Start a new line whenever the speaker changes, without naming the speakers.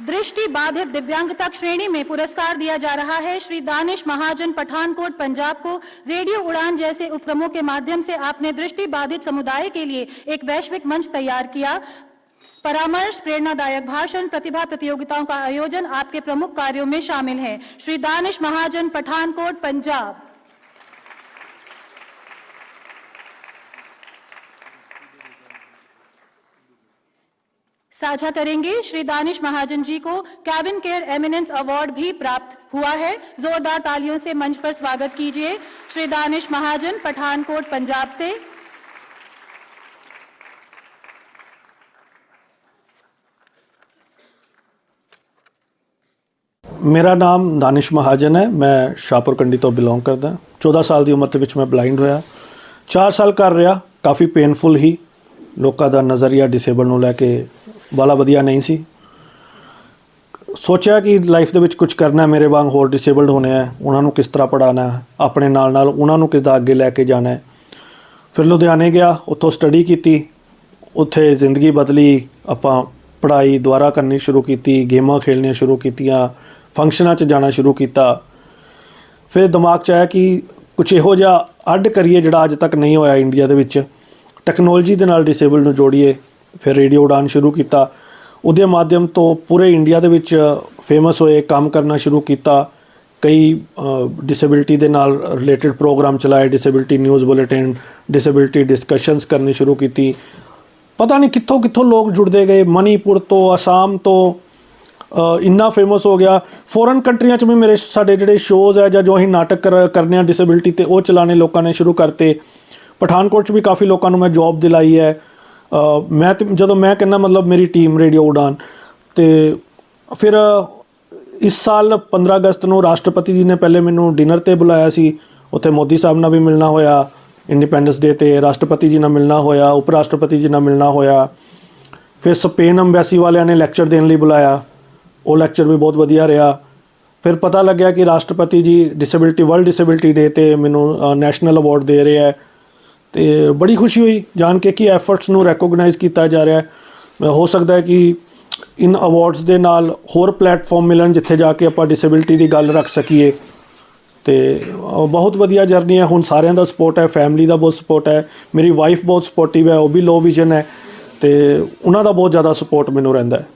दृष्टि बाधित दिव्यांगता श्रेणी में पुरस्कार दिया जा रहा है। श्री दानिश महाजन पठानकोट, पंजाब को रेडियो उड़ान जैसे उपक्रमों के माध्यम से आपने दृष्टि बाधित समुदाय के लिए एक वैश्विक मंच तैयार किया। परामर्श, प्रेरणादायक भाषण, प्रतिभा प्रतियोगिताओं का आयोजन आपके प्रमुख कार्यों में शामिल है। श्री दानिश महाजन पठानकोट, पंजाब। साझा करेंगे श्री दानिश महाजन जी को कैबिन केयर एमिनेंस अवार्ड भी प्राप्त हुआ है जोरदार तालियों से मंच पर स्वागत कीजिए श्री दानिश महाजन पठानकोट पंजाब से
ਮੇਰਾ ਨਾਮ ਦਾਨਿਸ਼ ਮਹਾਜਨ ਹੈ ਮੈਂ ਸ਼ਾਹਪੁਰ ਕੰਡੀ ਤੋਂ ਬਿਲੋਂਗ ਕਰਦਾ ਹਾਂ। 14 ਸਾਲ ਦੀ ਉਮਰ ਦੇ ਵਿੱਚ ਮੈਂ ਬਲਾਈਂਡ ਹੋਇਆ 4 ਸਾਲ ਕਰ ਰਿਹਾ ਕਾਫੀ ਪੇਨਫੁਲ ਹੀ ਲੋਕਾਂ ਦਾ ਨਜ਼ਰੀਆ ਡਿਸੇਬਲ ਨੂੰ ਲੈ ਕੇ ਵਾਲਾ ਵਧੀਆ ਨਹੀਂ ਸੀ। ਸੋਚਿਆ ਕਿ ਲਾਈਫ ਦੇ ਵਿੱਚ ਕੁਝ ਕਰਨਾ ਮੇਰੇ ਵਾਂਗ ਹੋਰ ਡਿਸੇਬਲਡ ਹੋਣੇ ਆ ਉਹਨਾਂ ਨੂੰ ਕਿਸ ਤਰ੍ਹਾਂ ਪੜਾਉਣਾ ਆਪਣੇ ਨਾਲ ਨਾਲ ਉਹਨਾਂ ਨੂੰ ਕਿੱਦਾਂ ਅੱਗੇ ਲੈ ਕੇ ਜਾਣਾ ਹੈ। ਫਿਰ ਲੁਧਿਆਣੇ ਗਿਆ, ਉੱਥੋਂ ਸਟੱਡੀ ਕੀਤੀ, ਉੱਥੇ ਜ਼ਿੰਦਗੀ ਬਦਲੀ, ਆਪਾਂ ਪੜ੍ਹਾਈ ਦੁਆਰਾ ਕਰਨੀ ਸ਼ੁਰੂ ਕੀਤੀ, ਗੇਮਾਂ ਖੇਡਣੀਆਂ ਸ਼ੁਰੂ ਕੀਤੀਆਂ ਫੰਕਸ਼ਨਾਂ 'ਚ ਜਾਣਾ ਸ਼ੁਰੂ ਕੀਤਾ। ਫਿਰ ਦਿਮਾਗ 'ਚ ਆਇਆ ਕਿ ਕੁਝ ਇਹੋ ਜਿਹਾ ਅੱਡ ਕਰੀਏ ਜਿਹੜਾ ਅੱਜ ਤੱਕ ਨਹੀਂ ਹੋਇਆ ਇੰਡੀਆ ਦੇ ਵਿੱਚ। ਟੈਕਨੋਲੋਜੀ ਦੇ ਨਾਲ ਡਿਸੇਬਲ ਨੂੰ ਜੋੜੀਏ, ਫਿਰ ਰੇਡੀਓ ਉਡਾਨ ਸ਼ੁਰੂ ਕੀਤਾ। ਉਹਦੇ ਮਾਧਿਅਮ ਤੋਂ ਪੂਰੇ ਇੰਡੀਆ ਦੇ ਵਿੱਚ ਫੇਮਸ ਹੋਏ, ਕੰਮ ਕਰਨਾ ਸ਼ੁਰੂ ਕੀਤਾ। ਕਈ ਡਿਸੇਬਿਲਟੀ ਦੇ ਨਾਲ ਰਿਲੇਟਡ ਪ੍ਰੋਗਰਾਮ ਚਲਾਏ disability news bulletin disability discussions ਕਰਨੀ ਸ਼ੁਰੂ ਕੀਤੀ। ਪਤਾ ਨਹੀਂ ਕਿੱਥੋਂ ਕਿੱਥੋਂ ਲੋਕ ਜੁੜਦੇ ਗਏ। ਮਨੀਪੁਰ ਤੋਂ, ਅਸਾਮ ਤੋਂ ਇੰਨਾ ਫੇਮਸ ਹੋ ਗਿਆ। ਫੋਰਨ ਕੰਟਰੀਆਂ 'ਚ ਵੀ ਮੇਰੇ, ਸਾਡੇ ਜਿਹੜੇ ਸ਼ੋਜ਼ ਹੈ ਜਾਂ ਜੋ ਅਸੀਂ ਨਾਟਕ ਕਰ- ਕਰਨੇ ਆ ਡਿਸੇਬਿਲਟੀ ਤੇ, ਉਹ ਚਲਾਣੇ ਲੋਕਾਂ ਨੇ ਸ਼ੁਰੂ ਕਰਤੇ। ਪਠਾਨਕੋਟ 'ਚ ਵੀ ਕਾਫੀ ਲੋਕਾਂ ਨੂੰ ਮੈਂ ਜੌਬ ਦਿਲਾਈ ਹੈ। ਮੈਂ ਤੇ ਜਦੋਂ ਮੈਂ ਕਹਿੰਦਾ ਮਤਲਬ ਮੇਰੀ ਟੀਮ ਰੇਡੀਓ ਉਡਾਨ ਤੇ ਫਿਰ ਇਸ ਸਾਲ 15 ਅਗਸਤ ਨੂੰ ਰਾਸ਼ਟਰਪਤੀ ਜੀ ਨੇ ਪਹਿਲੇ ਮੈਨੂੰ ਡਿਨਰ ਤੇ ਬੁਲਾਇਆ ਸੀ। ਉੱਥੇ ਮੋਦੀ ਸਾਹਿਬ ਨਾਲ ਵੀ ਮਿਲਣਾ ਹੋਇਆ ਇੰਡੀਪੈਂਡੈਂਸ ਡੇ ਤੇ ਰਾਸ਼ਟਰਪਤੀ ਜੀ ਨਾਲ ਮਿਲਣਾ ਹੋਇਆ ਉਪ ਰਾਸ਼ਟਰਪਤੀ ਜੀ ਨਾਲ ਮਿਲਣਾ ਹੋਇਆ। ਫਿਰ ਸਪੇਨ ਅੰਬੈਸੀ ਵਾਲਿਆਂ ਨੇ ਲੈਕਚਰ ਦੇਣ ਲਈ ਬੁਲਾਇਆ। ਉਹ ਲੈਕਚਰ ਵੀ ਬਹੁਤ ਵਧੀਆ ਰਿਹਾ। ਫਿਰ ਪਤਾ ਲੱਗਿਆ ਕਿ ਰਾਸ਼ਟਰਪਤੀ ਜੀ ਡਿਸੇਬਿਲਟੀ ਵਰਲਡ ਡਿਸੇਬਿਲਟੀ ਡੇ ਤੇ ਮੈਨੂੰ ਨੈਸ਼ਨਲ ਅਵਾਰਡ ਦੇ ਰਿਹਾ ਹੈ। ਤੇ ਬੜੀ ਖੁਸ਼ੀ ਹੋਈ ਜਾਣ ਕੇ ਕਿ ਐਫਰਟਸ ਨੂੰ ਰੈਕੋਗਨਾਈਜ਼ ਕੀਤਾ ਜਾ ਰਿਹਾ ਹੈ। ਹੋ ਸਕਦਾ ਹੈ ਕਿ ਇਨ ਅਵਾਰਡਸ ਦੇ ਨਾਲ ਹੋਰ ਪਲੇਟਫਾਰਮ ਮਿਲਣ ਜਿੱਥੇ ਜਾ ਕੇ ਆਪਾਂ ਡਿਸੇਬਿਲਟੀ ਦੀ ਗੱਲ ਰੱਖ ਸਕੀਏ। ਤੇ ਬਹੁਤ ਵਧੀਆ ਜਰਨੀ ਹੈ। ਹੁਣ ਸਾਰਿਆਂ ਦਾ ਸਪੋਰਟ ਹੈ ਫੈਮਿਲੀ ਦਾ ਬਹੁਤ ਸਪੋਰਟ ਹੈ, ਮੇਰੀ ਵਾਈਫ ਬਹੁਤ ਸਪੋਰਟਿਵ ਹੈ, ਉਹ ਵੀ ਲੋ ਵਿਜ਼ਨ ਹੈ ਤੇ ਉਹਨਾਂ ਦਾ ਬਹੁਤ ਜ਼ਿਆਦਾ ਸਪੋਰਟ ਮੈਨੂੰ ਰਹਿੰਦਾ ਹੈ।